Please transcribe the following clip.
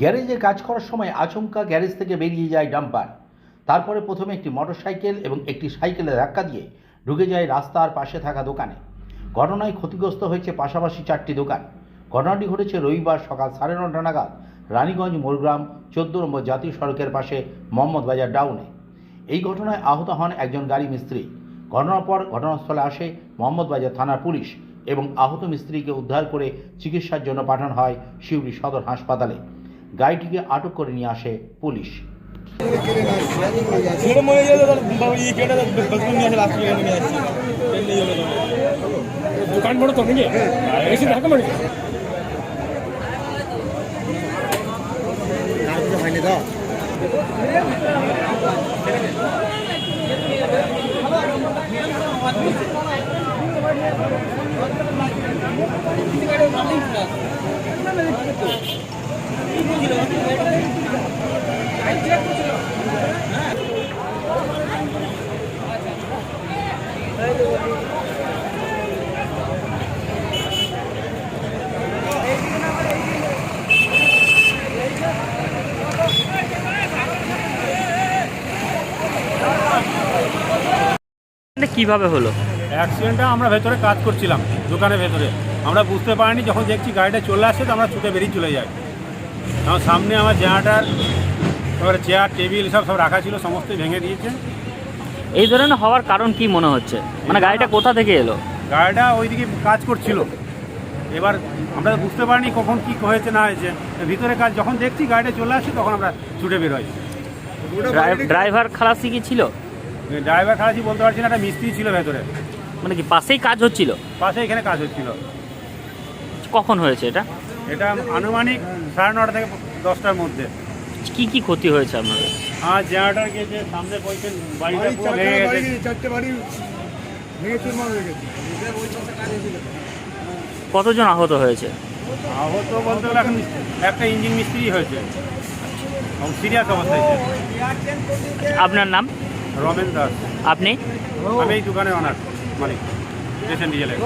গ্যারেজে কাজ করার সময় আচমকা গ্যারেজ থেকে বেরিয়ে যায় ডাম্পার। তারপরে প্রথমে একটি মোটরসাইকেল এবং একটি সাইকেলে ধাক্কা দিয়ে ঢুকে যায় রাস্তার পাশে থাকা দোকানে। ঘটনায় ক্ষতিগ্রস্ত হয়েছে পাশাপাশি চারটি দোকান। ঘটনাটি ঘটেছে রবিবার সকাল সাড়ে নটা নাগাদ রানীগঞ্জ মোরগ্রাম চোদ্দ নম্বর জাতীয় সড়কের পাশে মোহাম্মদ বাজার ডাউনে। এই ঘটনায় আহত হন একজন গাড়ি মিস্ত্রি। ঘটনার পর ঘটনাস্থলে আসে মোহাম্মদ বাজার থানার পুলিশ। এবং আহত মিস্ত্রিকে উদ্ধার করে চিকিৎসার জন্য পাঠানো হয় শিউড়ি সদর হাসপাতালে। গাড়িটিকে আটক করে নিয়ে আসে পুলিশ। দোকান বড় তো নাকি? এসে কীভাবে হলো? অ্যাক্সিডেন্টটা আমরা ভেতরে কাজ করছিলাম, দোকানের ভেতরে। আমরা বুঝতে পারিনি, যখন দেখছি গাড়িটা চলে আসছে তো আমরা ছুটে বেরিয়ে চলে যাই। আমার সামনে আমার জেনারেটার তারপরে চেয়ার টেবিল সব সব রাখা ছিল সমস্তই ভেঙে দিয়েছে। এই ধরনের হওয়ার কারণ কি মনে হচ্ছে? মানে গাড়িটা কোথা থেকে এলো? গাড়িটা ওইদিকে কাজ করছিল। এবার আমরা বুঝতে পারিনি কখন কি হয়েছে না হয়েছে। ভিতরে কাজ যখন দেখছি গাড়িটা চলে আসছে তখন আমরা ছুটে বেরোই ড্রাই- ড্রাইভার খালাসি কি ছিল? ড্রাইভার খারাপই বলতে পারছি না একটা মিস্ত্রি ছিল ভেতরে। মানে কি পাশেই কাজ হচ্ছিল? পাশে এখানে কাজ হচ্ছিল। কখন হয়েছে এটা? এটা আনুমানিক সাড়ে নটা থেকে দশটার মধ্যে। কি কি ক্ষতি হয়েছে আপনাদের আর জেনারেটার গেছে সামনে বলছেন বাড়িটা পুরো ভেঙে গেছে। চারটে বাড়ি ভেঙে চুরমার হয়ে গেছে। কতজন আহত হয়েছে? আহত বলতে গেলে এখন একটা ইঞ্জিন মিস্ত্রি হয়েছে। এবং সিরিয়াস অবস্থায় আছে। আপনার নাম? রমেন দাস। আপনি? আমি এই দোকানে অনার মালিক স্টেশন ডিজেলের